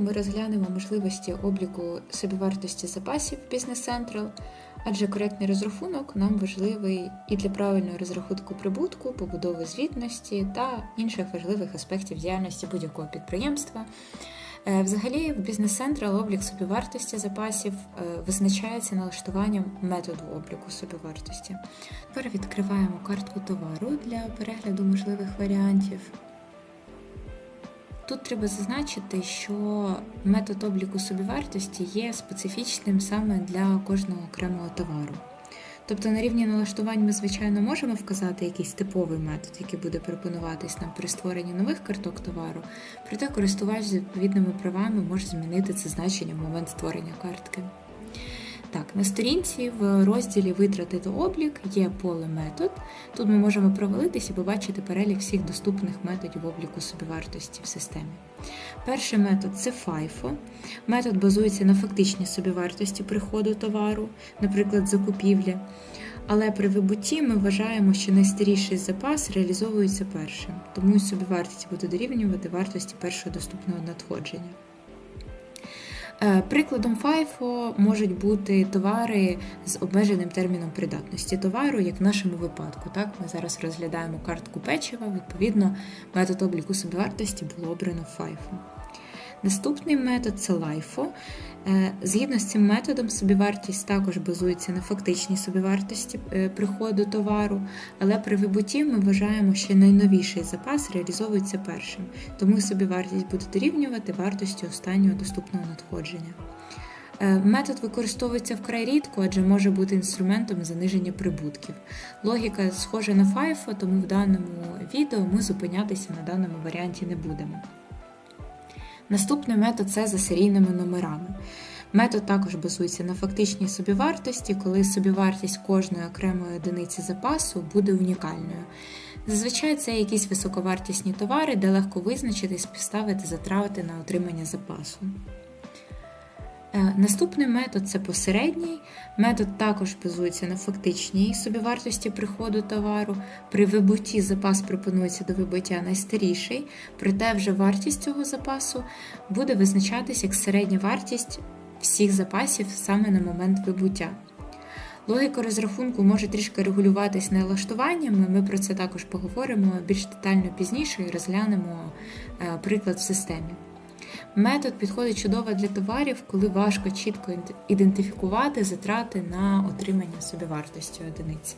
ми розглянемо можливості обліку собівартості запасів Business Central, адже коректний розрахунок нам важливий і для правильного розрахунку прибутку, побудови звітності та інших важливих аспектів діяльності будь-якого підприємства. Е, Взагалі, в Business Central облік собівартості запасів е, визначається налаштуванням методу обліку собівартості. Тепер відкриваємо картку товару для перегляду можливих варіантів. Тут треба зазначити, що метод обліку собівартості є специфічним саме для кожного окремого товару. Тобто на рівні налаштувань ми, звичайно, можемо вказати якийсь типовий метод, який буде пропонуватись нам при створенні нових карток товару, проте користувач з відповідними правами може змінити це значення в момент створення картки. Так, на сторінці в розділі Витрати та облік є поле метод. Тут ми можемо провалитись і побачити перелік всіх доступних методів обліку собівартості в системі. Перший метод це FIFO. Метод базується на фактичній собівартості приходу товару, наприклад, закупівлі. Але при вибутті ми вважаємо, що найстаріший запас реалізовується першим, тому і собівартість буде дорівнювати вартості першого доступного надходження. Е, Прикладом FIFO можуть бути товари з обмеженим терміном придатності товару, як в нашому випадку. Так, Ми зараз розглядаємо картку печива, відповідно, метод обліку собівартості було обрано FIFO. Наступний метод це LIFO. Е, Згідно з цим методом, собівартість також базується на фактичній собівартості е, приходу товару, але при вибутті ми вважаємо, що найновіший запас реалізовується першим, тому собівартість буде дорівнювати вартості останнього доступного надходження. Е, Метод використовується вкрай рідко, адже може бути інструментом заниження прибутків. Логіка схожа на FIFO, тому в даному відео ми зупинятися на даному варіанті не будемо. Наступний метод це за серійними номерами. Метод також базується на фактичній собівартості, коли собівартість кожної окремої одиниці запасу буде унікальною. Зазвичай це якісь високовартісні товари, де легко визначити і затрати на отримання запасу. Е, Наступний метод це посередній. Метод також базується на фактичній собівартості приходу товару. При вибутті запас пропонується до вибуття найстаріший, проте вже вартість цього запасу буде визначатись як середня вартість всіх запасів саме на момент вибуття. Логіка розрахунку може трішки регулюватись налаштуваннями. Ми про це також поговоримо більш детально пізніше і розглянемо е, приклад в системі. Метод підходить чудово для товарів, коли важко чітко ідентифікувати затрати на отримання собівартості одиниці.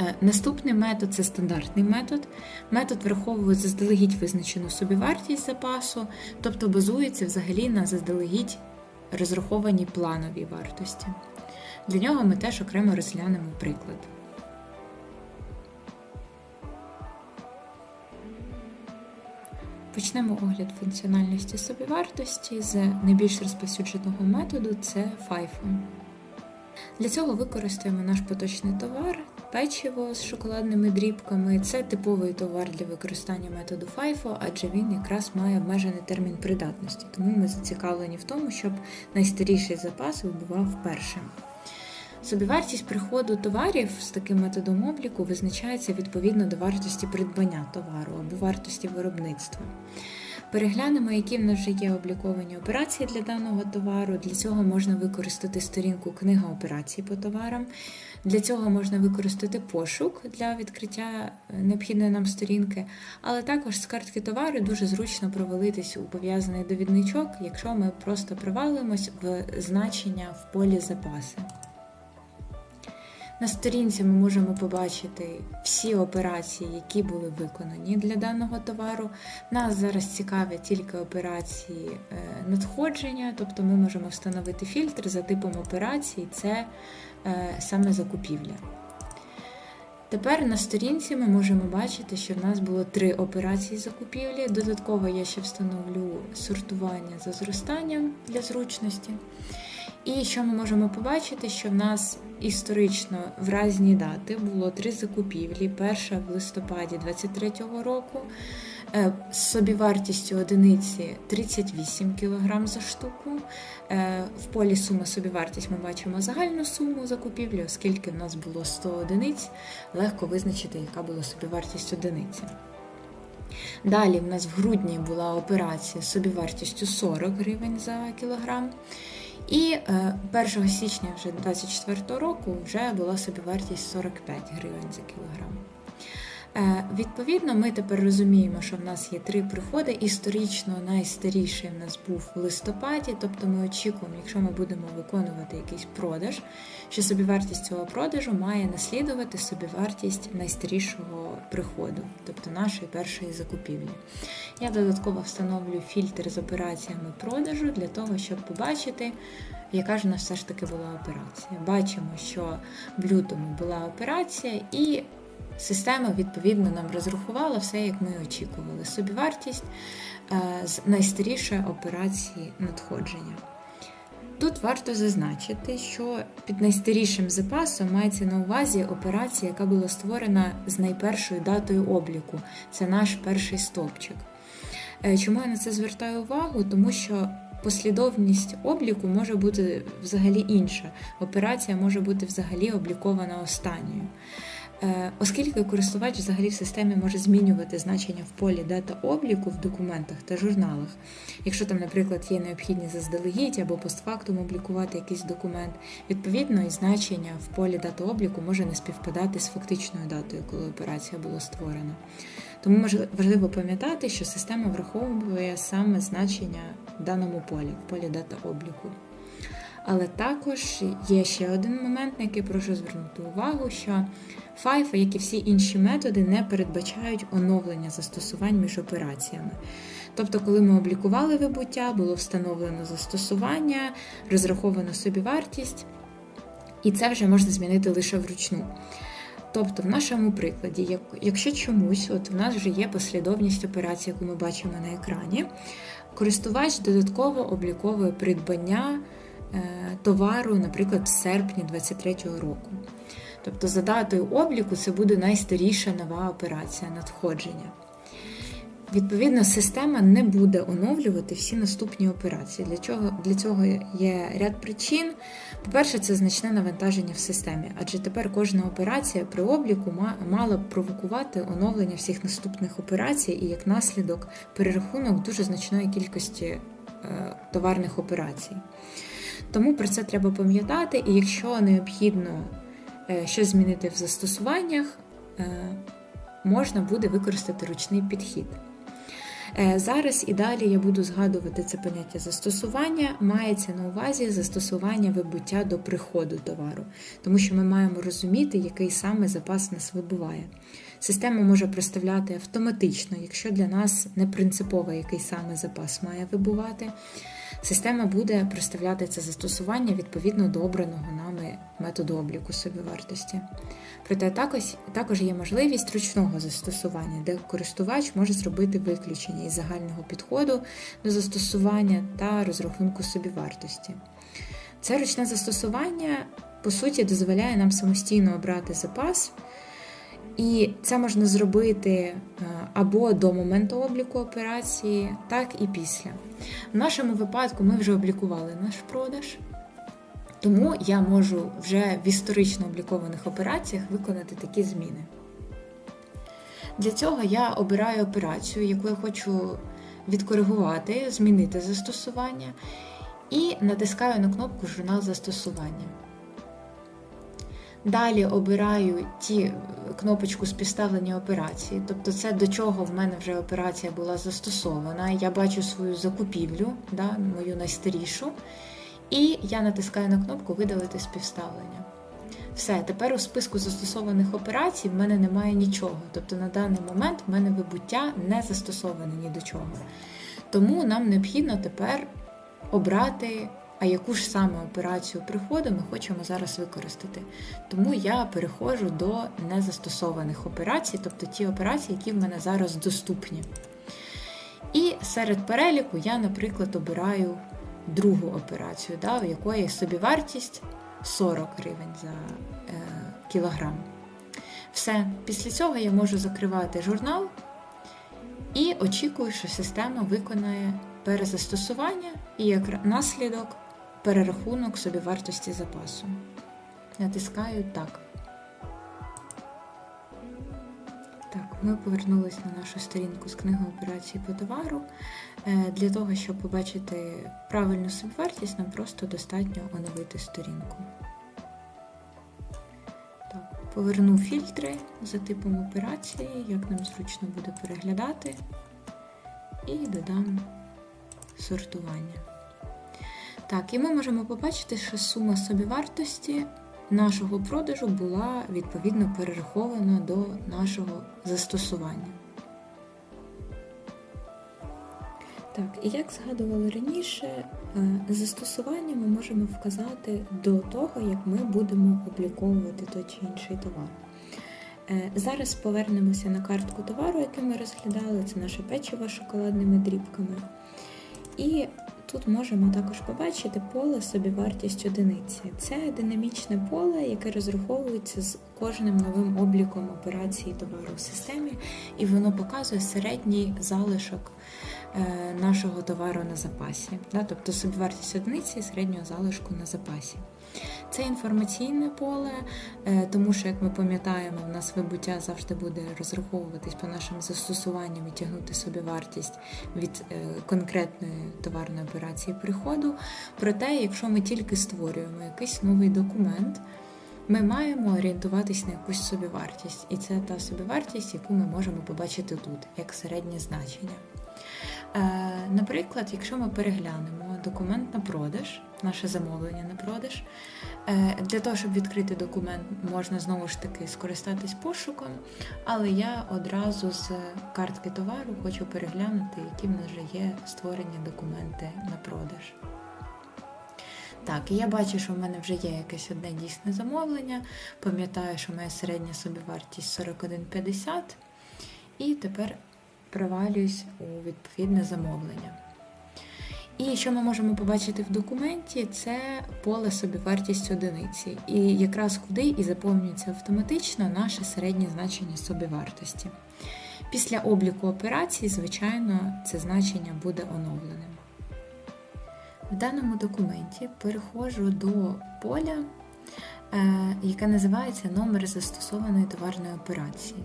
Е, Наступний метод це стандартний метод. Метод враховує заздалегідь визначену собівартість запасу, тобто базується взагалі на заздалегідь розрахованій плановій вартості. Для нього ми теж окремо розглянемо приклад. Почнемо огляд функціональності собівартості з найбільш розповсюдженого методу це FIFO. Для цього використаємо наш поточний товар, печиво з шоколадними дрібками. Це типовий товар для використання методу FIFO, адже він якраз має обмежений термін придатності, тому ми зацікавлені в тому, щоб найстаріший запас вибував першим. Собівартість приходу товарів з таким методом обліку визначається відповідно до вартості придбання товару або вартості виробництва. Переглянемо, які в нас вже є обліковані операції для даного товару. Для цього можна використати сторінку Книга операцій по товарам. Для цього можна використати пошук для відкриття необхідної нам сторінки, але також з картки товару дуже зручно провалитись у пов'язаний довідничок, якщо ми просто провалимось в значення в полі запаси. На сторінці ми можемо побачити всі операції, які були виконані для даного товару. Нас зараз цікавлять тільки операції е, надходження, тобто ми можемо встановити фільтр за типом операцій, це е, саме закупівля. Тепер на сторінці ми можемо бачити, що в нас було три операції закупівлі. Додатково я ще встановлю сортування за зростанням для зручності. І що ми можемо побачити, що в нас історично в разні дати було три закупівлі. Перша в листопаді 23-го року е, з собівартістю одиниці 38 кг за штуку. Е, В полі сума собівартість ми бачимо загальну суму закупівлі, оскільки в нас було 100 одиниць, легко визначити, яка була собівартість одиниці. Далі в нас в грудні була операція з собівартістю 40 гривень за кілограм. І е, 1 січня вже 2024 року вже була собівартість 45 гривень за кілограм. Е, Відповідно, ми тепер розуміємо, що в нас є три приходи. Історично найстаріший в нас був в листопаді, тобто ми очікуємо, якщо ми будемо виконувати якийсь продаж, що собівартість цього продажу має наслідувати собівартість найстарішого приходу, тобто нашої першої закупівлі. Я додатково встановлюю фільтр з операціями продажу для того, щоб побачити, яка ж у нас все ж таки була операція. Бачимо, що в лютому була операція, і система відповідно нам розрахувала все, як ми очікували. Собівартість е, з найстарішої операції надходження. Тут варто зазначити, що під найстарішим запасом мається на увазі операція, яка була створена з найпершою датою обліку. Це наш перший стовпчик. Е, Чому я на це звертаю увагу? Тому що послідовність обліку може бути взагалі інша. Операція може бути взагалі облікована останньою. Е, Оскільки користувач взагалі в системі може змінювати значення в полі дата обліку в документах та журналах, якщо там, наприклад, є необхідність заздалегідь або постфактум облікувати якийсь документ, відповідно і значення в полі дата обліку може не співпадати з фактичною датою, коли операція була створена. Тому важливо пам'ятати, що система враховує саме значення в даному полі, в полі дата обліку. Але також є ще один момент, на який прошу звернути увагу, що FIFO, як і всі інші методи, не передбачають оновлення застосувань між операціями. Тобто, коли ми облікували вибуття, було встановлено застосування, розраховано собівартість, і це вже можна змінити лише вручну. Тобто, в нашому прикладі, якщо чомусь, от в нас вже є послідовність операцій, яку ми бачимо на екрані, користувач додатково обліковує придбання товару, наприклад, в серпні 2023 року. Тобто, за датою обліку це буде найстаріша нова операція надходження. Відповідно, система не буде оновлювати всі наступні операції. Для чого для цього є ряд причин. По-перше, це значне навантаження в системі, адже тепер кожна операція при обліку мала б провокувати оновлення всіх наступних операцій і як наслідок перерахунок дуже значної кількості е, товарних операцій. Тому про це треба пам'ятати, і якщо необхідно е, щось змінити в застосуваннях, е, можна буде використати ручний підхід. Е, Зараз і далі я буду згадувати це поняття застосування. Мається на увазі застосування вибуття до приходу товару, тому що ми маємо розуміти, який саме запас нас вибуває. Система може проставляти автоматично, якщо для нас не принципово, який саме запас має вибувати. Система буде проставляти це застосування відповідно до обраного нами методу обліку собівартості. Проте також є можливість ручного застосування, де користувач може зробити виключення із загального підходу до застосування та розрахунку собівартості. Це ручне застосування, по суті, дозволяє нам самостійно обрати запас, і це можна зробити е, або до моменту обліку операції, так і після. В нашому випадку ми вже облікували наш продаж. Тому я можу вже в історично облікованих операціях виконати такі зміни. Для цього я обираю операцію, яку я хочу відкоригувати, змінити застосування, і натискаю на кнопку Журнал застосування. Далі обираю ті кнопочку співставлення операції, тобто це до чого в мене вже операція була застосована. Я бачу свою закупівлю, да, мою найстарішу. І я натискаю на кнопку Видалити співставлення. Все, тепер у списку застосованих операцій в мене немає нічого. Тобто на даний момент в мене вибуття не застосоване ні до чого. Тому нам необхідно тепер обрати, яку ж саме операцію приходу ми хочемо зараз використати. Тому я переходжу до незастосованих операцій, тобто ті операції, які в мене зараз доступні. І серед переліку я, наприклад, обираю другу операцію, да, у якої собівартість 40 гривень за е, кілограм. Все, після цього я можу закривати журнал і очікую, що система виконає перезастосування і як наслідок перерахунок собівартості запасу. Натискаю так. Так, ми повернулися на нашу сторінку з книги операцій по товару. Е, Для того, щоб побачити правильну собівартість, нам просто достатньо оновити сторінку. Так, поверну фільтри за типом операції, як нам зручно буде переглядати, і додам сортування. Так, і ми можемо побачити, що сума собівартості нашого продажу була відповідно перерахована до нашого застосування. Так, і як згадували раніше, е, застосування ми можемо вказати до того, як ми будемо обліковувати той чи інший товар. Е, Зараз повернемося на картку товару, який ми розглядали, це наше печиво з шоколадними дрібками. І тут можемо також побачити поле собівартість одиниці. Це динамічне поле, яке розраховується з кожним новим обліком операції товару в системі, і воно показує середній залишок нашого товару на запасі, тобто собівартість одиниці і середнього залишку на запасі. Це інформаційне поле, е, тому що, як ми пам'ятаємо, в нас вибуття завжди буде розраховуватись по нашим застосуванням і тягнути собі вартість від е, конкретної товарної операції приходу. Проте, якщо ми тільки створюємо якийсь новий документ, ми маємо орієнтуватись на якусь собівартість, і це та собівартість, яку ми можемо побачити тут, як середнє значення. Е, Наприклад, якщо ми переглянемо документ на продаж, наше замовлення на продаж, е, для того, щоб відкрити документ, можна знову ж таки скористатись пошуком, але я одразу з картки товару хочу переглянути, які в нас вже є створені документи на продаж. Так, і я бачу, що в мене вже є якесь одне дійсне замовлення. Пам'ятаю, що моя середня собівартість 41,50. І тепер провалююсь у відповідне замовлення. І що ми можемо побачити в документі, це поле собівартість одиниці. І якраз куди і заповнюється автоматично наше середнє значення собівартості. Після обліку операцій, звичайно, це значення буде оновленим. В даному документі переходжу до поля, яке називається номер застосованої товарної операції.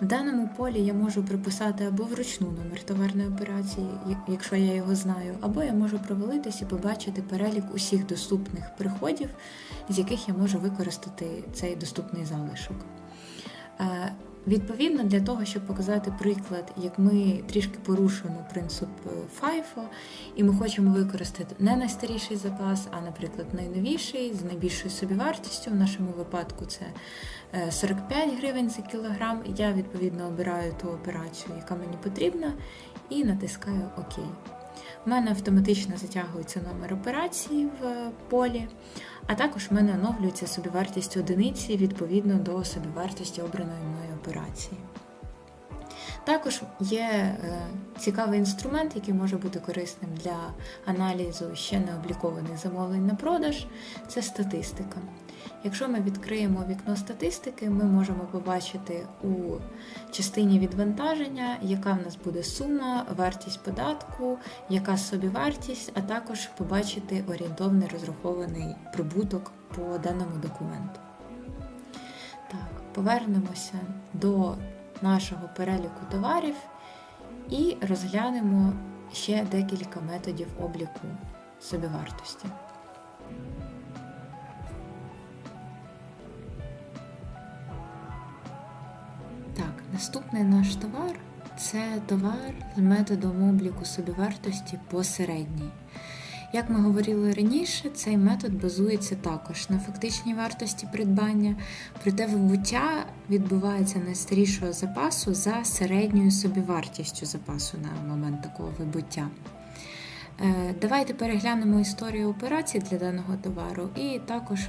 В даному полі я можу приписати або вручну номер товарної операції, якщо я його знаю, або я можу провалитись і побачити перелік усіх доступних приходів, з яких я можу використати цей доступний залишок. Е, Відповідно, для того, щоб показати приклад, як ми трішки порушуємо принцип FIFO, і ми хочемо використати не найстаріший запас, а, наприклад, найновіший з найбільшою собівартістю. В нашому випадку це 45 гривень за кілограм. Я відповідно обираю ту операцію, яка мені потрібна, і натискаю ОК. У мене автоматично затягується номер операції в полі, а також в мене оновлюється собівартість одиниці відповідно до собівартості обраної мною операції. Також є е, цікавий інструмент, який може бути корисним для аналізу ще не облікованих замовлень на продаж це статистика. Якщо ми відкриємо вікно статистики, ми можемо побачити у частині відвантаження, яка в нас буде сума, вартість податку, яка собівартість, а також побачити орієнтовний розрахований прибуток по даному документу. Так, повернемося до нашого переліку товарів і розглянемо ще декілька методів обліку собівартості. Наступний наш товар це товар з методом обліку собівартості посередній. Як ми говорили раніше, цей метод базується також на фактичній вартості придбання, проте вибуття відбувається найстарішого запасу за середньою собівартістю запасу на момент такого вибуття. Е, давайте переглянемо історію операцій для даного товару і також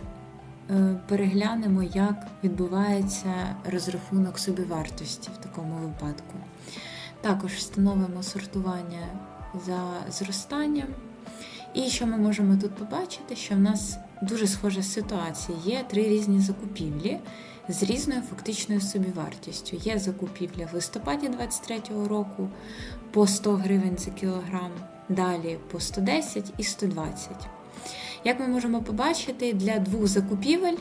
переглянемо, як відбувається розрахунок собівартості в такому випадку. Також встановимо сортування за зростанням. І що ми можемо тут побачити, що в нас дуже схожа ситуація. Є три різні закупівлі з різною фактичною собівартістю. Є закупівля в листопаді 2023 року по 100 гривень за кілограм, далі по 110 і 120. Як ми можемо побачити, для двох закупівель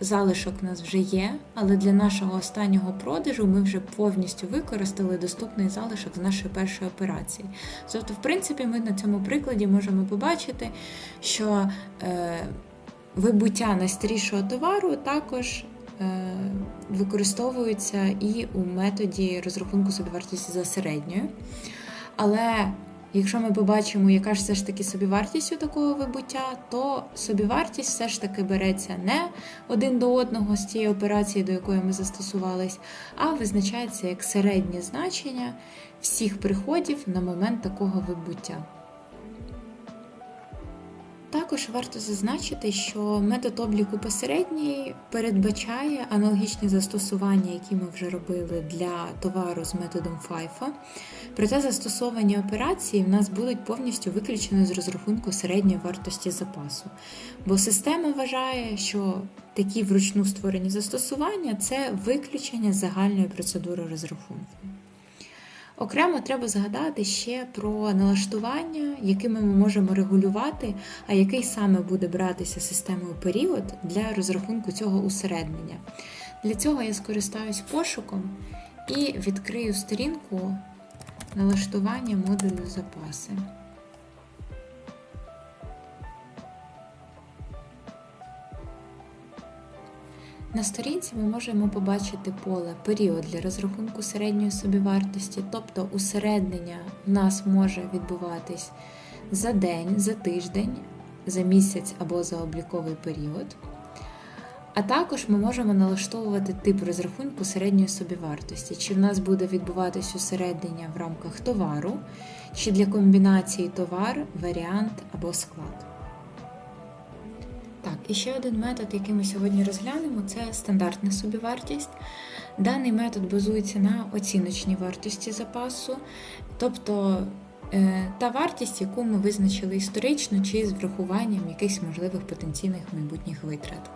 залишок у нас вже є, але для нашого останнього продажу ми вже повністю використали доступний залишок з нашої першої операції. Тобто, в принципі, ми на цьому прикладі можемо побачити, що е, вибуття найстарішого товару також е, використовується і у методі розрахунку собівартості за середньою. Але Якщо ми побачимо, яка ж все ж таки собівартість у такого вибуття, то собівартість все ж таки береться не один до одного з тієї операції, до якої ми застосувались, а визначається як середнє значення всіх приходів на момент такого вибуття. Також варто зазначити, що метод обліку посередній передбачає аналогічні застосування, які ми вже робили для товару з методом FIFO. Проте застосовані операції в нас будуть повністю виключені з розрахунку середньої вартості запасу. Бо система вважає, що такі вручну створені застосування це виключення загальної процедури розрахунку. Окремо треба згадати ще про налаштування, якими ми можемо регулювати, а який саме буде братися системою період для розрахунку цього усереднення. Для цього я скористаюсь пошуком і відкрию сторінку налаштування модулю запаси. На сторінці ми можемо побачити поле період для розрахунку середньої собівартості, тобто усереднення в нас може відбуватись за день, за тиждень, за місяць або за обліковий період. А також ми можемо налаштовувати тип розрахунку середньої собівартості, чи в нас буде відбуватись усереднення в рамках товару, чи для комбінації товар, варіант або склад. Так, і ще один метод, який ми сьогодні розглянемо, це стандартна собівартість. Даний метод базується на оціночній вартості запасу, тобто е, та вартість, яку ми визначили історично чи з врахуванням якихось можливих потенційних майбутніх витрат.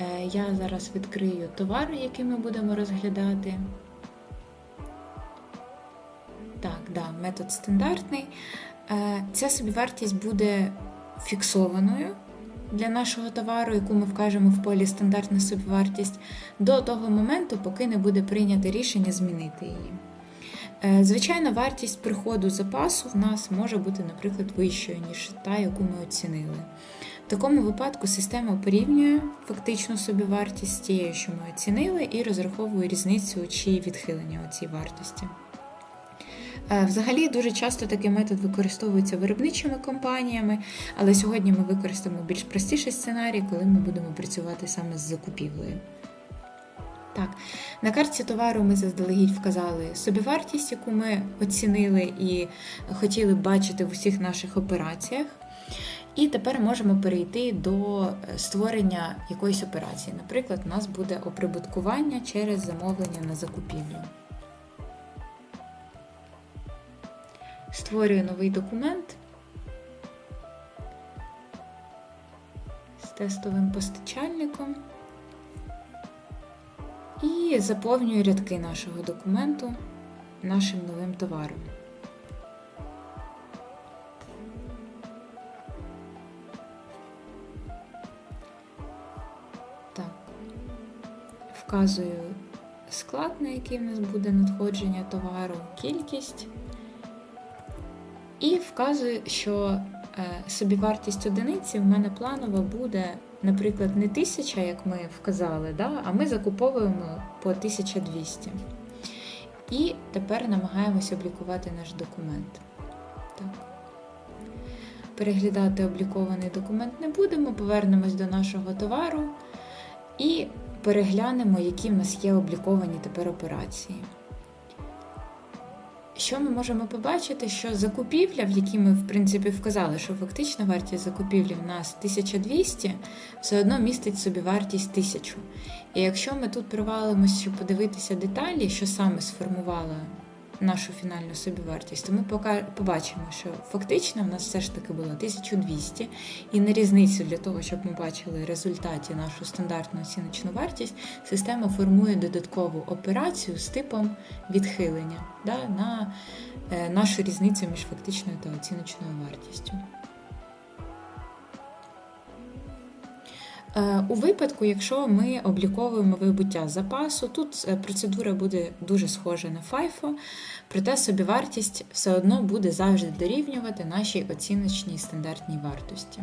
Е, я зараз відкрию товар, який ми будемо розглядати. Так, да, метод стандартний. Е, ця собівартість буде фіксованою для нашого товару, яку ми вкажемо в полі стандартна собівартість, до того моменту, поки не буде прийнято рішення змінити її. Е, звичайно, вартість приходу запасу в нас може бути, наприклад, вищою, ніж та, яку ми оцінили. В такому випадку система порівнює фактичну собівартість з тією, що ми оцінили, і розраховує різницю чи відхилення у цій вартості. Е, взагалі, дуже часто такий метод використовується виробничими компаніями, але сьогодні ми використаємо більш простіший сценарій, коли ми будемо працювати саме з закупівлею. Так, на карті товару ми заздалегідь вказали собівартість, яку ми оцінили і хотіли бачити в усіх наших операціях. І тепер можемо перейти до е, створення якоїсь операції. Наприклад, у нас буде оприбуткування через замовлення на закупівлю. Створюю новий документ з тестовим постачальником і заповнюю рядки нашого документу нашим новим товаром. Вказую склад, на який в нас буде надходження товару, кількість. І вказую, що е, собівартість одиниці в мене планова буде, наприклад, не 1000, як ми вказали, да? а ми закуповуємо по 1200. І тепер намагаємося облікувати наш документ. Так. Переглядати облікований документ не будемо, повернемось до нашого товару і переглянемо, які в нас є обліковані тепер операції. Що ми можемо побачити, що закупівля, в якій ми в принципі вказали, що фактична вартість закупівлі в нас 1200, все одно містить собі вартість 1000. І якщо ми тут провалимося, щоб подивитися деталі, що саме сформувало нашу фінальну собівартість, то ми побачимо, що фактично в нас все ж таки було 1200, і на різницю для того, щоб ми бачили результаті нашу стандартну оціночну вартість, система формує додаткову операцію з типом відхилення да, на е, нашу різницю між фактичною та оціночною вартістю. У випадку, якщо ми обліковуємо вибуття запасу, тут е, процедура буде дуже схожа на FIFO, проте собівартість все одно буде завжди дорівнювати нашій оціночній стандартній вартості.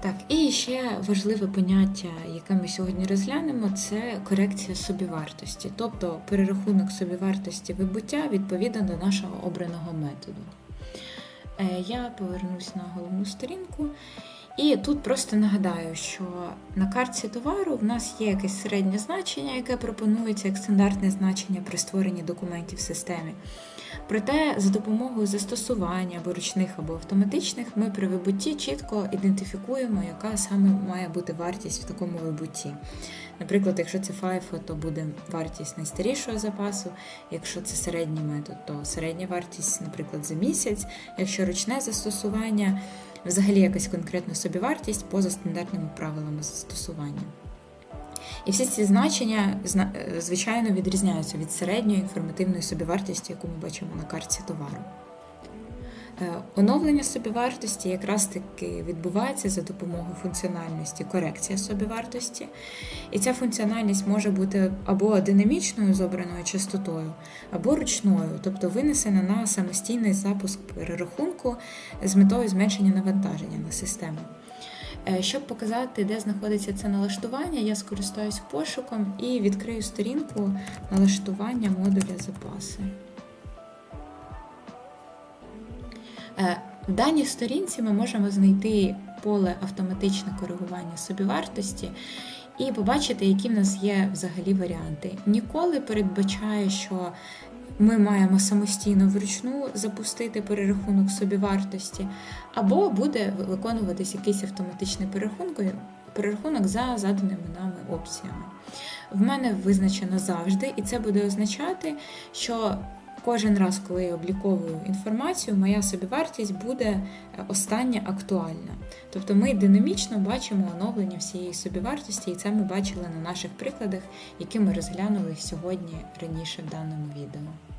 Так, і ще важливе поняття, яке ми сьогодні розглянемо, це корекція собівартості, тобто перерахунок собівартості вибуття відповідно до нашого обраного методу. Е, Я повернусь на головну сторінку. І тут просто нагадаю, що на карті товару в нас є якесь середнє значення, яке пропонується як стандартне значення при створенні документів в системі. Проте за допомогою застосування або ручних або автоматичних ми при вибутті чітко ідентифікуємо, яка саме має бути вартість в такому вибутті. Наприклад, якщо це FIFO, то буде вартість найстарішого запасу, якщо це середній метод, то середня вартість, наприклад, за місяць, якщо ручне застосування, взагалі якась конкретна собівартість поза стандартними правилами застосування. І всі ці значення, зна- е, звичайно, відрізняються від середньої інформативної собівартості, яку ми бачимо на карті товару. Е, Оновлення собівартості якраз таки відбувається за допомогою функціональності корекція собівартості. І ця функціональність може бути або динамічною з обраною частотою, або ручною, тобто винесена на самостійний запуск перерахунку з метою зменшення навантаження на систему. Е, Щоб показати, де знаходиться це налаштування, я скористаюсь пошуком і відкрию сторінку налаштування модуля запаси. В даній сторінці ми можемо знайти поле автоматичне коригування собівартості і побачити, які в нас є взагалі варіанти. Ніколи передбачає, що ми маємо самостійно вручну запустити перерахунок собівартості, або буде виконуватись якийсь автоматичний перерахунок за заданими нами опціями. В мене визначено завжди, і це буде означати, що кожен раз, коли я обліковую інформацію, моя собівартість буде е, остання актуальна. Тобто ми динамічно бачимо оновлення всієї собівартості, і це ми бачили на наших прикладах, які ми розглянули сьогодні раніше в даному відео.